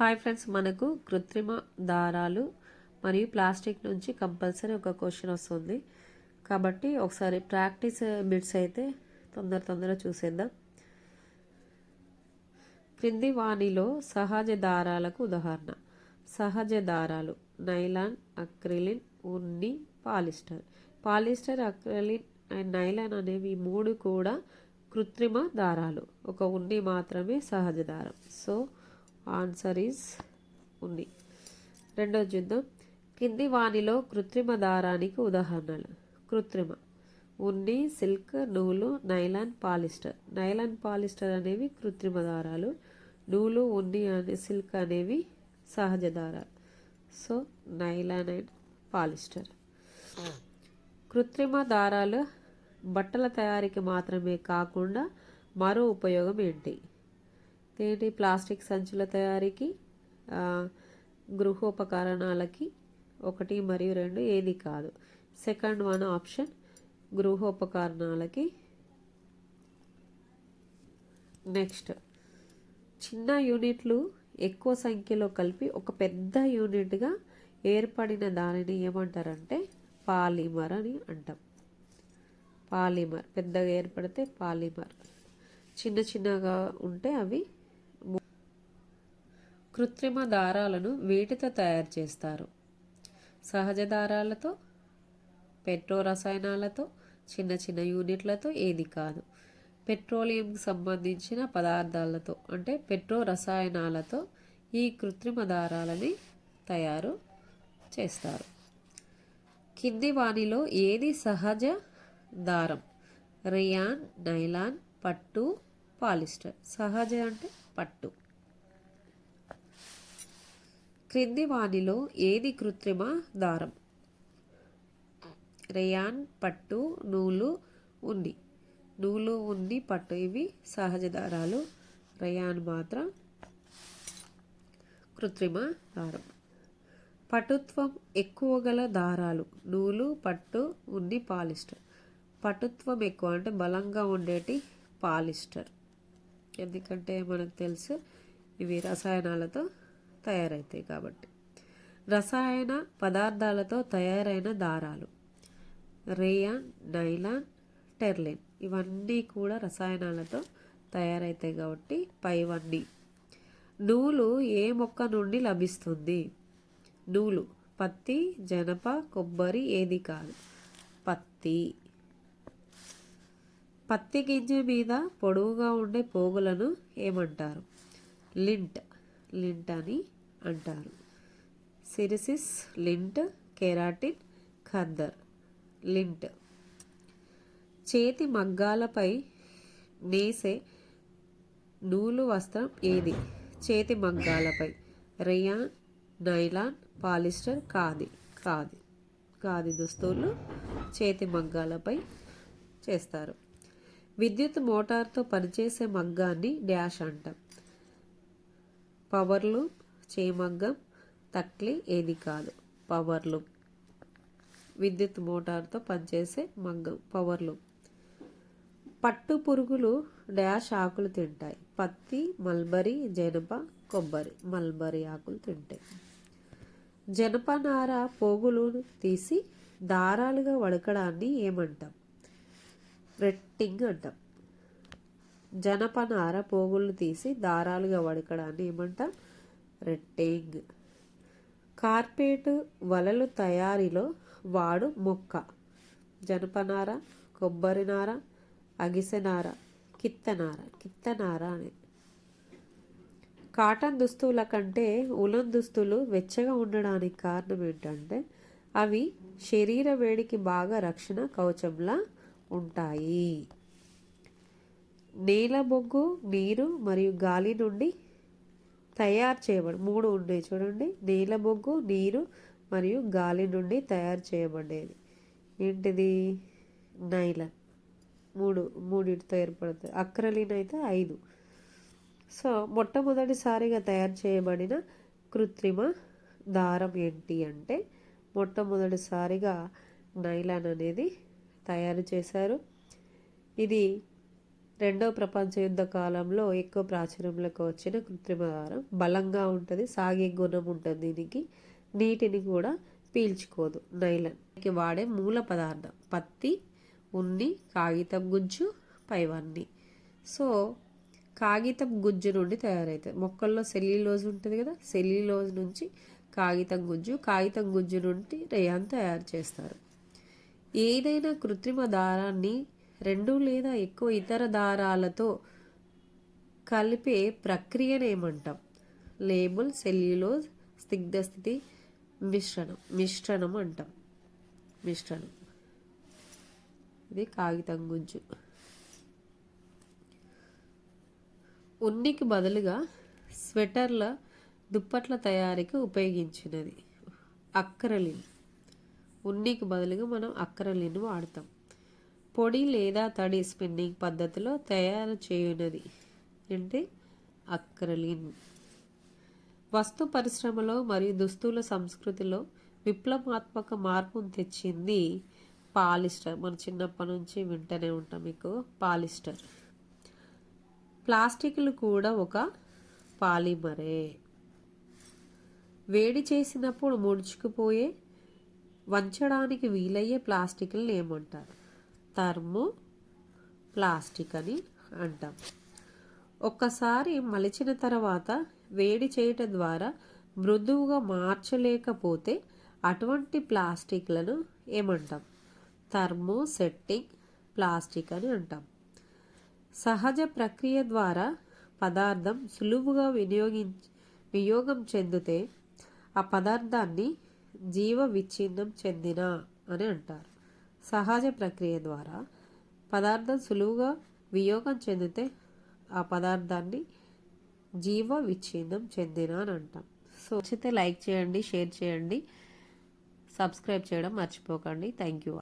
Hi friends మనకు కృత్రిమ దారాలు మరియు ప్లాస్టిక్ నుంచి కంపల్సరీ ఒక క్వశ్చన్ వస్తుంది. కాబట్టి ఒకసారి ప్రాక్టీస్ బిట్స్ అయితే తొందర తొందర చూసేద్దాం. క్రింది వాణిలో సహజ దారాలకు ఉదాహరణ. సహజ దారాలు nylon అక్రిలిన్ Unni polyester. Polyester acrilan and nylon అనేవి మూడు కూడా కృత్రిమ దారాలు. ఒక ఉన్ని మాత్రమే సహజ దారం. సో ఆన్సర్ ఈజ్ ఉంది. రెండో చూద్దాం కింది వాణిలో కృత్రిమ దారానికి ఉదాహరణలు. కృత్రిమ. ఉన్ని సిల్క్ నూలు నైలాన్ పాలిస్టర్. నైలాన్ పాలిస్టర్ అనేవి కృత్రిమ దారాలు. నూలు ఉన్ని అనే సిల్క్ అనేవి సహజ దారాలు. So nylon and polyester. కృత్రిమ దారాలు బట్టల తయారీకి మాత్రమే కాకుండా మరో ఉపయోగం ఏంటి? ఏంటి ప్లాస్టిక్ సంచుల తయారీకి గృహోపకరణాలకి ఒకటి మరియు రెండు ఏది కాదు. సెకండ్ వన్ ఆప్షన్ గృహోపకరణాలకి. నెక్స్ట్ చిన్న యూనిట్లు ఎక్కువ సంఖ్యలో కలిపి ఒక పెద్ద యూనిట్గా ఏర్పడిన దానిని ఏమంటారంటే పాలిమర్ అని అంటాం. పాలిమర్ పెద్దగా ఏర్పడితే పాలిమర్. చిన్న చిన్నగా ఉంటే అవి కృత్రిమ దారాలను వీటితో తయారు చేస్తారు? సహజ దారాలతో పెట్రో రసాయనాలతో చిన్న చిన్న యూనిట్లతో ఏది కాదు. పెట్రోలియంకి సంబంధించిన పదార్థాలతో అంటే పెట్రో రసాయనాలతో ఈ కృత్రిమ దారాలని తయారు చేస్తారు. కింది వానిలో ఏది సహజ దారం? రియాన్ నైలాన్ పట్టు పాలిస్టర్. సహజ అంటే పట్టు. క్రింది వానిలో ఏది కృత్రిమ దారం? రేయాన్ పట్టు నూలు ఉన్ని. నూలు ఉన్ని పట్టు ఇవి సహజ దారాలు. రేయాన్ మాత్రం కృత్రిమ దారం. పటుత్వం ఎక్కువ గల దారాలు. నూలు పట్టు ఉన్ని పాలిస్టర్. పటుత్వం ఎక్కువ అంటే బలంగా ఉండేటి పాలిస్టర్. ఎందుకంటే మనకు తెలుసు ఇవి రసాయనాలతో తయారవుతాయి కాబట్టి. రసాయన పదార్థాలతో తయారైన దారాలు. Rayon nylon terylene. ఇవన్నీ కూడా రసాయనాలతో తయారవుతాయి కాబట్టి పైవన్నీ. నూలు ఏ మొక్క నుండి లభిస్తుంది? నూలు. పత్తి జనప కొబ్బరి ఏది కాదు. పత్తి. పత్తి గింజ మీద పొడవుగా ఉండే పోగులను ఏమంటారు? లింట్. లింట్ అని అంటారు. సిరిసిస్ లింట్ కెరాటిన్ ఖద్దర్ లింట్. చేతి మగ్గాలపై నేసే నూలు వస్త్రం ఏది? చేతి మగ్గాలపై. Rayon nylon polyester khadi khadi. Khadi దుస్తులు చేతి మగ్గాలపై చేస్తారు. విద్యుత్ మోటార్తో పనిచేసే మగ్గాన్ని డ్యాష్ అంటాం. పవర్లు చేమగ్గం తక్లి ఏది కాదు. పవర్లు. విద్యుత్ మోటార్తో పనిచేసే మగ్గం పవర్లు. పట్టు పురుగులు డాష్ ఆకులు తింటాయి. పత్తి మల్బరీ జనప కొబ్బరి. మల్బరీ ఆకులు తింటాయి. జనపనార పోగులు తీసి దారాలుగా వడకడాన్ని ఏమంటాం? రెట్టింగ్ అంటాం. జనపనార పోగులు తీసి దారాలుగా వడకడాన్ని ఏమంటాం? రెట్టింగ్. కార్పేట్ వలలు తయారీలో వాడు మొక్క. జనపనార కొబ్బరినార అగిసెనార కిత్తనార కిత్తనార అని. కాటన్ దుస్తువుల కంటే ఉలన్ దుస్తులు వెచ్చగా ఉండడానికి కారణం ఏంటంటే అవి శరీర వేడికి బాగా రక్షణ కవచంలా ఉంటాయి. నేల బొగ్గు నీరు మరియు గాలి నుండి తయారు చేయబడి మూడు ఉన్నాయి చూడండి. నేల బొగ్గు నీరు మరియు గాలి నుండి తయారు చేయబడేది. ఏంటిది? నైలన్. మూడు మూడింటితో ఏర్పడుతుంది అక్రలిన్ అయితే ఐదు. సో మొట్టమొదటిసారిగా తయారు చేయబడిన కృత్రిమ దారం ఏంటి అంటే మొట్టమొదటిసారిగా నైలాన్ అనేది తయారు చేశారు. ఇది రెండో ప్రపంచ యుద్ధ కాలంలో ఎక్కువ ప్రాచుర్యంలోకి వచ్చిన కృత్రిమ దారం బలంగా ఉంటుంది సాగే గుణం ఉంటుంది దీనికి. నీటిని కూడా పీల్చుకోదు నైలన్కి వాడే మూల పదార్థం పత్తి ఉన్ని కాగితం గుజ్జు పైవన్నీ. సో కాగితం గుజ్జు నుండి తయారవుతుంది మొక్కల్లో సెల్యులోజ్ ఉంటుంది కదా సెల్యులోజ్ నుంచి కాగితం గుజ్జు కాగితం గుజ్జు నుండి రేయాన్ తయారు చేస్తారు. ఏదైనా కృత్రిమ దారాన్ని రెండు లేదా ఎక్కువ ఇతర దారాలతో కలిపే ప్రక్రియను ఏమంటాం లేబుల్ సెల్యులోజ్ స్నిగ్ధస్థితి మిశ్రణం. మిశ్రణం అంటాం. మిశ్రణం. ఇది కాగితం గుజ్జు. ఉన్నికి బదులుగా స్వెటర్ల దుప్పట్ల తయారీకి ఉపయోగించినది. అక్రలిన్. ఉన్నికి బదులుగా మనం అక్రలిన్ వాడతాం. పొడి లేదా తడి స్పిన్నింగ్ పద్ధతిలో తయారు చేయనది. అంటే అక్రలిన్. వస్తు పరిశ్రమలో మరియు దుస్తుల సంస్కృతిలో విప్లవాత్మక మార్పును తెచ్చింది పాలిస్టర్. మన చిన్నప్పటి నుంచి వింటూనే ఉంటాం మీకు పాలిస్టర్. ప్లాస్టిక్లు కూడా ఒక పాలిమరే. వేడి చేసినప్పుడు ముడుచుకుపోయే వంచడానికి వీలయ్యే ప్లాస్టిక్లను ఏమంటారు? థర్మో ప్లాస్టిక్ అని అంటాం. ఒక్కసారి మలిచిన తర్వాత వేడి చేయటం ద్వారా మృదువుగా మార్చలేకపోతే అటువంటి ప్లాస్టిక్లను ఏమంటాం? థర్మోసెట్టింగ్ ప్లాస్టిక్ అని అంటాం. సహజ ప్రక్రియ ద్వారా పదార్థం సులువుగా వినియోగించ వినియోగం చెందితే ఆ పదార్థాన్ని జీవ విచ్ఛిన్నం చెందిన అని అంటారు. సహజ ప్రక్రియ ద్వారా పదార్థం సులువుగా వియోగం చెందితే ఆ పదార్థాన్ని జీవ విచ్ఛిన్నం చెందిన అని అంటాం సో నచ్చితే లైక్ చేయండి షేర్ చేయండి సబ్స్క్రైబ్ చేయడం మర్చిపోకండి. Thank you.